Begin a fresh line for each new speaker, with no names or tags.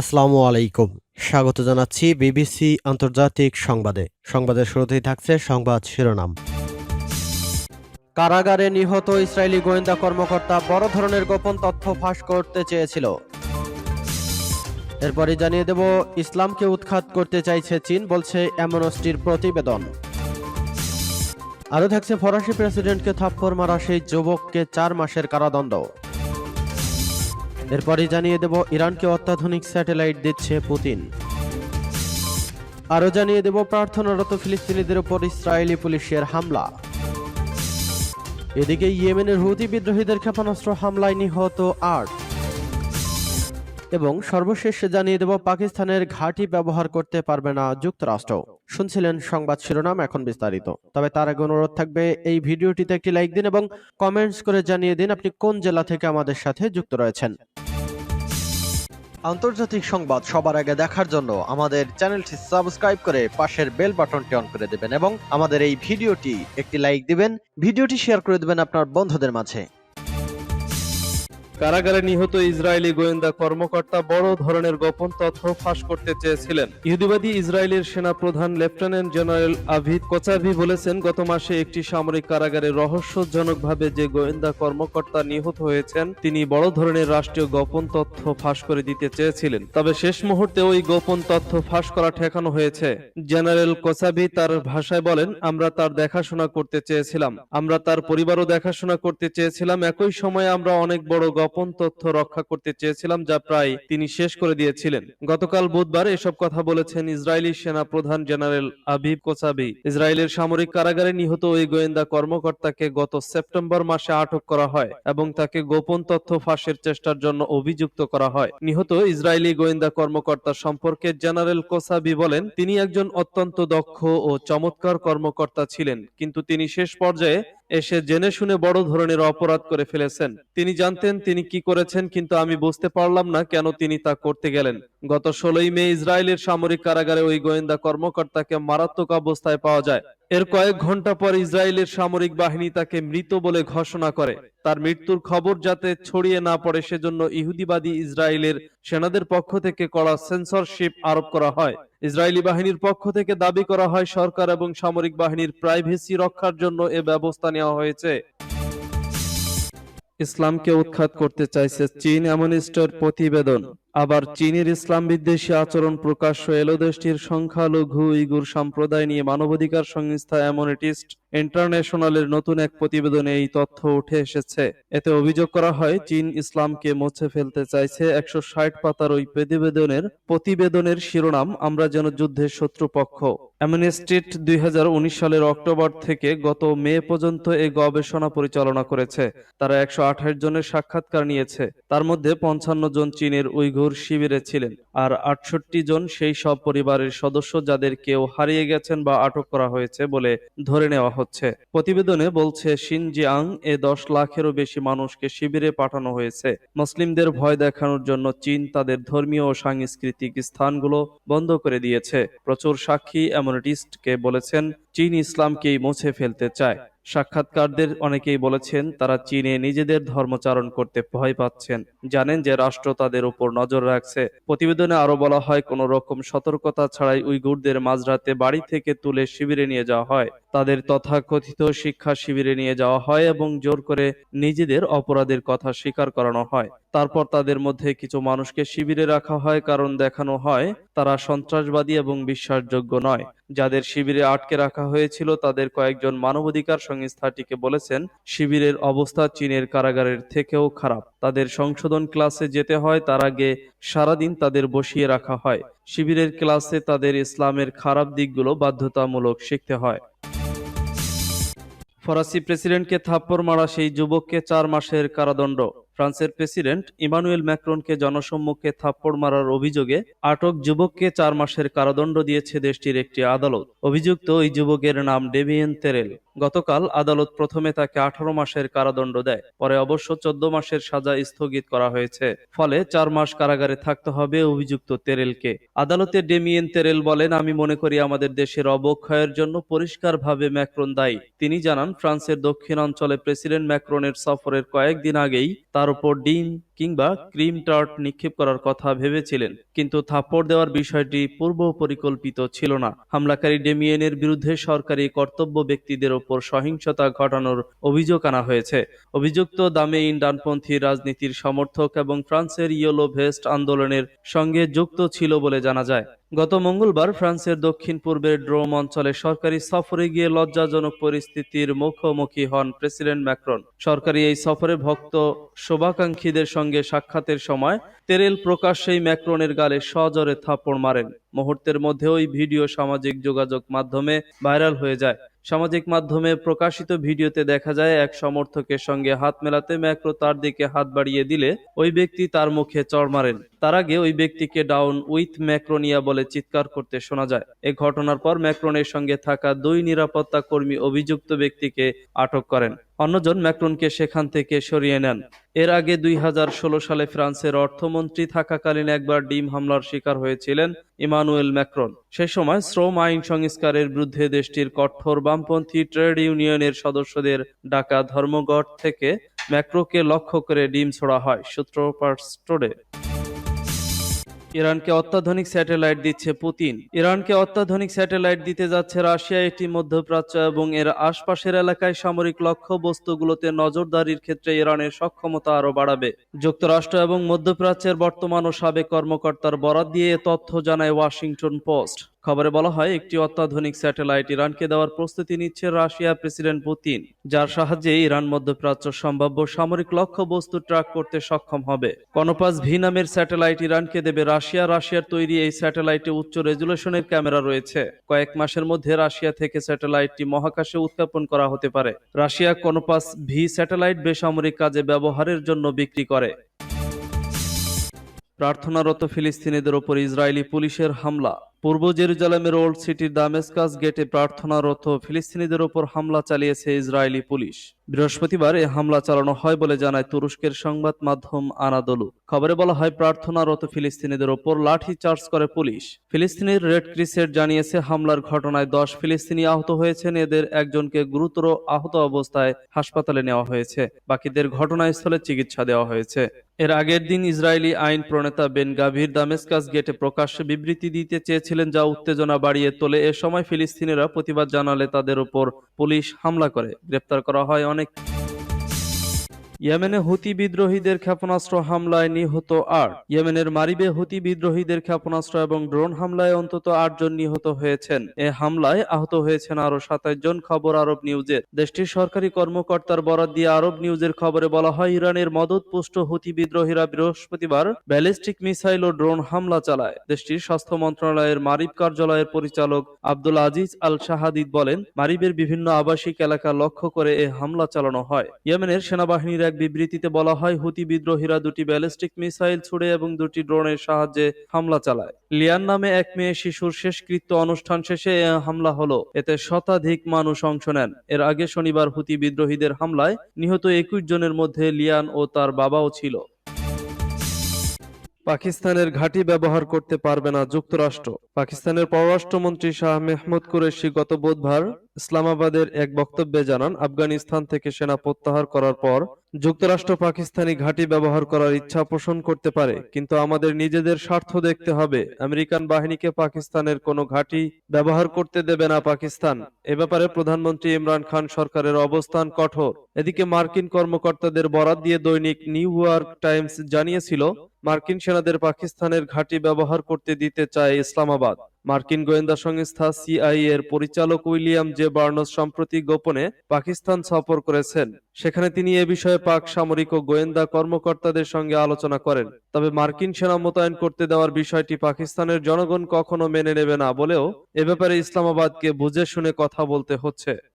আসসালামু আলাইকুম। স্বাগত জানাচ্ছি বিবিসি আন্তর্জাতিক সংবাদে। সংবাদের শুরুতেই থাকছে সংবাদ শিরোনাম। কারাগারে নিহত ইসরায়েলি গোয়েন্দা কর্মকর্তা বড় ধরনের গোপন তথ্য ফাঁস করতে চেয়েছিল। এরপরই জানিয়ে দেব, ইসলামকে উৎখাত করতে চাইছে চীন, বলছে অ্যামনস্টির প্রতিবেদন। আরও থাকছে ফরাসি প্রেসিডেন্টকে থাপ্পড় মারা সেই যুবককে চার মাসের কারাদণ্ড। এরপরই জানিয়ে দেব, ইরানকে অত্যাধুনিক স্যাটেলাইট দিচ্ছে পুতিন। আরও জানিয়ে দেব, প্রার্থনারত ফিলিস্তিনিদের উপর ইসরায়েলি পুলিশের হামলা। এদিকে ইয়েমেনের হুতি বিদ্রোহীদের ক্ষেপণাস্ত্র হামলায় নিহত আট। এবং সর্বশেষ জানিয়ে দেব, পাকিস্তানের ঘাঁটি ব্যবহার করতে পারবে না যুক্তরাষ্ট্র। শুনছিলেন সংবাদ শিরোনাম এখন বিস্তারিত। তবে তার আগে অনুরোধ থাকবে, এই ভিডিওটিতে একটি লাইক দিন এবং কমেন্টস করে জানিয়ে দিন আপনি কোন জেলা থেকে আমাদের সাথে যুক্ত রয়েছেন। আন্তর্জাতিক সংবাদ সবার আগে দেখার জন্য আমাদের চ্যানেলটি সাবস্ক্রাইব করে পাশের বেল বাটনটি অন করে দেবেন এবং আমাদের এই ভিডিওটি একটি লাইক দিবেন, ভিডিওটি শেয়ার করে দেবেন আপনার বন্ধুদের মাঝে।
কারাগারে নিহত ইসরায়েলি গোয়েন্দা কর্মকর্তা বড় ধরনের গোপন তথ্য ফাঁস করতে চেয়েছিলেন। ইহুদিবাদী ইসরায়েলের সেনা প্রধান লেফটেন্যান্ট জেনারেল আভিদ কোচাভি বলেছেন, গত মাসে একটি সামরিক কারাগারে রহস্যজনকভাবে যে গোয়েন্দা কর্মকর্তা নিহত হয়েছেন, তিনি বড় ধরনের রাষ্ট্রীয় গোপন তথ্য ফাঁস করে দিতে চেয়েছিলেন। তবে শেষ মুহূর্তে ওই গোপন তথ্য ফাঁস করা ঠেকানো হয়েছে। জেনারেল কোচাভি তার ভাষায় বলেন, আমরা তার দেখাশোনা করতে চেয়েছিলাম। আমরা তার পরিবারও দেখাশোনা করতে চেয়েছিলাম। একই সময়ে আমরা অনেক বড় গোপন তথ্য রক্ষা করতে চেয়েছিলাম যা প্রায় তিনি শেষ করে দিয়েছিলেন। গতকাল বুধবার এসব কথা বলেছেন ইসরায়েলি সেনা প্রধান জেনারেল আবিব কোসাবি। ইসরায়েলের সামরিক কারাগারে নিহত ওই গোয়েন্দা কর্মকর্তাকে গত সেপ্টেম্বর মাসে আটক করা হয় এবং তাকে গোপন তথ্য ফাঁসের চেষ্টার জন্য অভিযুক্ত করা হয়। নিহত ইসরায়েলি গোয়েন্দা কর্মকর্তা সম্পর্কে জেনারেল কোসাবি বলেন, তিনি একজন অত্যন্ত দক্ষ ও চমৎকার কর্মকর্তা ছিলেন, কিন্তু তিনি শেষ পর্যায়ে এসে জেনে শুনে বড় ধরনের অপরাধ করে ফেলেছেন। তিনি জানতেন তিনি কি করেছেন, কিন্তু আমি বুঝতে পারলাম না কেন তিনি তা করতে গেলেন। গত ষোলোই মে ইসরায়েলের সামরিক কারাগারে ওই গোয়েন্দা কর্মকর্তাকে মারাত্মক অবস্থায় পাওয়া যায়। এর কয়েক ঘণ্টা পর ইসরায়েলের সামরিক বাহিনী তাকে মৃত বলে ঘোষণা করে। তার মৃত্যুর খবর যাতে ছড়িয়ে না পড়ে সেজন্য ইহুদিবাদী ইসরায়েলের সেনাদের পক্ষ থেকে কড়া সেন্সরশিপ আরোপ করা হয়। ইসরায়েলি বাহিনীর পক্ষ থেকে দাবি করা হয়, সরকার এবং সামরিক বাহিনীর প্রাইভেসি রক্ষার জন্য এ ব্যবস্থা নেওয়া হয়েছে। ইসলামকে উৎখাত করতে চাইছে চীন অ্যামনিস্টের প্রতিবেদন। আবার চীনের ইসলাম বিদ্বেষী আচরণ প্রকাশ্য এলো দেশটির সংখ্যালঘু ইগুর সম্প্রদায় নিয়ে মানবাধিকার সংস্থা অ্যামনিটিস্ট ইন্টারন্যাশনালের নতুন এক প্রতিবেদনে এই তথ্য উঠে এসেছে। এতে অভিযোগ করা হয়, চীন ইসলামকে মুছে ফেলতে চাইছে একশো ষাট পাতার ওই প্রতিবেদনের প্রতিবেদনের শিরোনাম, আমরা যেন যুদ্ধের শত্রুপক্ষ। অ্যামনেস্টিট দুই সালের অক্টোবর থেকে গত মে পর্যন্ত এই গবেষণা পরিচালনা করেছে। তারা একশো আঠাশ জনের সাক্ষাৎকার নিয়েছে। তার মধ্যে পঞ্চান্ন জন চীনের উইঘুর শিবিরে ছিলেন, আর আটষট্টি জন সেই সব পরিবারের সদস্য যাদের কেউ হারিয়ে গেছেন বা আটক করা হয়েছে বলে ধরে নেওয়া হচ্ছে। প্রতিবেদনে বলছে, শিনজিয়াং এ দশ লাখেরও বেশি মানুষকে শিবিরে পাঠানো হয়েছে। মুসলিমদের ভয় দেখানোর জন্য চীন তাদের ধর্মীয় ও সাংস্কৃতিক স্থানগুলো বন্ধ করে দিয়েছে। প্রচুর সাক্ষী অ্যামনিটিস্টকে বলেছেন, চীন ইসলামকেই মুছে ফেলতে চায়। সাক্ষাৎকারদের অনেকেই বলেছেন, তারা চীনে নিজেদের ধর্মচারণ করতে ভয় পাচ্ছেন। জানেন যে রাষ্ট্র তাদের উপর নজর রাখছে। প্রতিবেদনে আরও বলা হয়, কোন রকম সতর্কতা ছাড়াই উইগুরদের মাঝরাতে বাড়ি থেকে তুলে শিবিরে নিয়ে যাওয়া হয়। তাদের তথাকথিত শিক্ষা শিবিরে নিয়ে যাওয়া হয় এবং জোর করে নিজেদের অপরাধের কথা স্বীকার করানো হয়। তারপর তাদের মধ্যে কিছু মানুষকে শিবিরে রাখা হয় কারণ দেখানো হয়, তারা সন্ত্রাসবাদী এবং বিশ্বাসযোগ্য নয়। যাদের শিবিরে আটকে রাখা হয়েছিল, তাদের কয়েকজন মানবাধিকার সংস্থাটিকে বলেছেন, শিবিরের অবস্থা চীনের কারাগারের থেকেও খারাপ। তাদের সংশোধন ক্লাসে যেতে হয়, তার আগে সারাদিন তাদের বসিয়ে রাখা হয়। শিবিরের ক্লাসে তাদের ইসলামের খারাপ দিকগুলো বাধ্যতামূলক শিখতে হয়। ফরাসি প্রেসিডেন্টকে থাপ্পড় মারা সেই যুবককে চার মাসের কারাদণ্ড। ফ্রান্সের প্রেসিডেন্ট ইমানুয়েল ম্যাক্রনকে জনসম্মুখে থাপ্পড় মারার অভিযোগে আটক যুবককে চার মাসের কারাদণ্ড দিয়েছে দেশটির একটি আদালত। অভিযুক্ত ওই যুবকের নাম ডেভিয়েন তেরেল। গতকাল আদালত প্রথমে তাকে আঠারো মাসের কারাদণ্ড দেয়, পরে অবশ্য চোদ্দ মাসের সাজা স্থগিত করা হয়েছে। ফলে চার মাস কারাগারে থাকতে হবে অভিযুক্ত তেরেলকে। আদালতে ডেমিয়েন তেরেল বলেন, আমি মনে করি আমাদের দেশের অবক্ষয়ের জন্য পরিষ্কারভাবে ম্যাক্রন দায়ী। তিনি জানান, ফ্রান্সের দক্ষিণাঞ্চলে প্রেসিডেন্ট ম্যাক্রনের সফরের কয়েকদিন আগেই তার উপর ডিম কিংবা ক্রিম টার্ট নিক্ষেপ করার কথা ভেবেছিলেন। কিন্তু থাপ্পড় দেওয়ার বিষয়টি পূর্ব পরিকল্পিত ছিল না। হামলাকারী ডেমিয়েনের বিরুদ্ধে সরকারি কর্তব্য ব্যক্তিদের ওপর সহিংসতা ঘটানোর অভিযোগ আনা হয়েছে। অভিযুক্ত দামেইন ডানপন্থী রাজনীতির সমর্থক এবং ফ্রান্সের ইয়েলো ভেস্ট আন্দোলনের সঙ্গে যুক্ত ছিল বলে জানা যায়। গত মঙ্গলবার ফ্রান্সের দক্ষিণ পূর্বের ড্রোম অঞ্চলে সরকারি সফরে গিয়ে লজ্জাজনক পরিস্থিতির মুখোমুখি হন প্রেসিডেন্ট ম্যাক্রন। সরকারি এই সফরে ভক্ত শুভাকাঙ্ক্ষীদের সঙ্গে সাক্ষাতের সময় তেরেল প্রকাশ্যেই ম্যাক্রনের গালে সজোরে থাপ্পড় মারেন। মুহূর্তের মধ্যে ওই ভিডিও সামাজিক যোগাযোগ মাধ্যমে ভাইরাল হয়ে যায়। সামাজিক মাধ্যমে প্রকাশিত ভিডিওতে দেখা যায়, এক সমর্থকের সঙ্গে হাত মেলাতে ম্যাক্রো তার দিকে হাত বাড়িয়ে দিলে ওই ব্যক্তি তার মুখে চড় মারেন। তার আগে ওই ব্যক্তিকে ডাউন উইথ ম্যাক্রোনিয়া বলে চিৎকার করতে শোনা যায়। এ ঘটনার পর ম্যাক্রনের সঙ্গে থাকা দুই নিরাপত্তা কর্মী অভিযুক্ত ব্যক্তিকে আটক করেন। অন্যজন ম্যাক্রনকে সেখান থেকে সরিয়ে নেন। এর আগে দুই হাজার ষোলো সালে ফ্রান্সের অর্থমন্ত্রী থাকাকালীন একবার ডিম হামলার শিকার হয়েছিলেন ইমানুয়েল ম্যাক্রন। সে সময় শ্রম আইন সংস্কারের বিরুদ্ধে দেশটির কঠোর বামপন্থী ট্রেড ইউনিয়নের সদস্যদের ডাকা ধর্মঘট থেকে ম্যাক্রোকে লক্ষ্য করে ডিম ছোড়া হয় সূত্র পার্সটোডে ইরানকে অত্যাধুনিক স্যাটেলাইট দিচ্ছে পুতিন। ইরানকে অত্যাধুনিক স্যাটেলাইট দিতে যাচ্ছে রাশিয়া এটি মধ্যপ্রাচ্য এবং এর আশপাশের এলাকায় সামরিক লক্ষ্য বস্তুগুলোতে নজরদারির ক্ষেত্রে ইরানের সক্ষমতা আরও বাড়াবে। যুক্তরাষ্ট্র এবং মধ্যপ্রাচ্যের বর্তমান ও সাবেক কর্মকর্তার বরাত দিয়ে তথ্য জানায় ওয়াশিংটন পোস্ট। খবরে বলা হয়, একটি অত্যাধুনিক স্যাটেলাইট ইরানকে দেওয়ার প্রস্তুতি নিচ্ছে রাশিয়া প্রেসিডেন্ট পুতিন, যার সাহায্যে ইরান মধ্যপ্রাচ্য সম্ভাব্য সামরিক লক্ষ্য বস্তু ট্র্যাক করতে সক্ষম হবে। কনপাস ভি নামের স্যাটেলাইট ইরানকে দেবে রাশিয়া। রাশিয়ার তৈরি এই স্যাটেলাইটে উচ্চ রেজুলেশনের ক্যামেরা রয়েছে। কয়েক মাসের মধ্যে রাশিয়া থেকে স্যাটেলাইটটি মহাকাশে উৎক্ষেপণ করা হতে পারে। রাশিয়া কনপাস ভি স্যাটেলাইট বেসামরিক কাজে ব্যবহারের জন্য বিক্রি করে। প্রার্থনারত ফিলিস্তিনিদের ওপর ইসরায়েলি পুলিশের হামলা। পূর্ব জেরুজালেমের ওল্ড সিটির দামেস্কাস গেটে প্রার্থনারত ফিলিস্তিনিদের ওপর হামলা চালিয়েছে ইসরায়েলি পুলিশ। বৃহস্পতিবার এ হামলা চালানো হয় বলে জানায় তুরস্কের সংবাদ মাধ্যম আনাদলু। খবরে বলা হয়, প্রার্থনারত ফিলিস্তিনিদের ওপর লাঠি চার্জ করে পুলিশ। ফিলিস্তিনির রেড ক্রিসেট জানিয়েছে, হামলার ঘটনায় দশ ফিলিস্তিনি আহত হয়েছেন। এদের একজনকে গুরুতর আহত অবস্থায় হাসপাতালে নেওয়া হয়েছে। বাকিদের ঘটনাস্থলে চিকিৎসা দেওয়া হয়েছে। এর আগের দিন ইসরায়েলি আইন প্রণেতা বেন গাভীর দামেস্কাস গেটে প্রকাশ্যে বিবৃতি দিতে চেয়েছিলেন, যা উত্তেজনা বাড়িয়ে তোলে। এ সময় ফিলিস্তিনিরা প্রতিবাদ জানালে তাদের উপর পুলিশ হামলা করে। গ্রেপ্তার করা হয় অনেক ইয়েমেনে হুতি বিদ্রোহীদের ক্ষেপণাস্ত্র হামলায় নিহত আট। ইয়েমেনের মারিবে হুতি বিদ্রোহীদের ক্ষেপণাস্ত্র এবং ড্রোন হামলায় অন্তত আট জন নিহত হয়েছেন। এ হামলায় আহত হয়েছেন আরও সাতাশ জন খবর আরব নিউজের দেশটির সরকারি কর্মকর্তার বরাত দিয়ে আরব নিউজের খবরে বলা হয়, ইরানের মদতপুষ্ট হুতি বিদ্রোহীরা বৃহস্পতিবার ব্যালিস্টিক মিসাইল ও ড্রোন হামলা চালায়। দেশটির স্বাস্থ্য মন্ত্রণালয়ের মারিব কার্যালয়ের পরিচালক আব্দুল আজিজ আল শাহাদিদ বলেন, মারিবের বিভিন্ন আবাসিক এলাকা লক্ষ্য করে এ হামলা চালানো হয়। ইয়েমেনের সেনাবাহিনীর এক বিবৃতিতে বলা হয়, হুতি বিদ্রোহীরা দুটি ব্যালিস্টিক মিসাইল ছুড়ে এবং দুটি ড্রোনের সাহায্যে হামলা চালায়। লিয়ান নামে এক মেয়ে শিশুর শেষকৃত্য অনুষ্ঠান শেষে হামলা হলো। এতে শতাধিক মানুষ অংশ নেন। এর আগে শনিবার হুতি বিদ্রোহীদের হামলায় নিহত একুশ জনের মধ্যে লিয়ান ও তার বাবাও ছিল। পাকিস্তানের ঘাঁটি ব্যবহার করতে পারবে না যুক্তরাষ্ট্র। পাকিস্তানের পররাষ্ট্রমন্ত্রী শাহ মেহমুদ কুরেশি গত বুধবার ইসলামাবাদের এক বক্তব্যে জানান, আফগানিস্তান থেকে সেনা প্রত্যাহার করার পর যুক্তরাষ্ট্র পাকিস্তানি ঘাঁটি ব্যবহার করার ইচ্ছা পোষণ করতে পারে, কিন্তু আমাদের নিজেদের স্বার্থ দেখতে হবে। আমেরিকান বাহিনীকে পাকিস্তানের কোনো ঘাঁটি ব্যবহার করতে দেবে না পাকিস্তান। এ ব্যাপারে প্রধানমন্ত্রী ইমরান খান সরকারের অবস্থান কঠোর। এদিকে মার্কিন কর্মকর্তাদের বরাত দিয়ে দৈনিক নিউ ইয়র্ক টাইমস জানিয়েছিল, মার্কিন সেনাদের পাকিস্তানের ঘাঁটি ব্যবহার করতে দিতে চায় ইসলামাবাদ। মার্কিন গোয়েন্দা সংস্থা সিআই এর পরিচালক উইলিয়াম জে বার্নস সম্প্রতি গোপনে পাকিস্তান সফর করেছেন। সেখানে তিনি এ বিষয়ে পাক সামরিক ও গোয়েন্দা কর্মকর্তাদের সঙ্গে আলোচনা করেন। তবে মার্কিন সেনা মোতায়েন করতে দেওয়ার বিষয়টি পাকিস্তানের জনগণ কখনো মেনে নেবে না বলেও এ ব্যাপারে ইসলামাবাদকে বুঝে শুনে কথা বলতে হচ্ছে।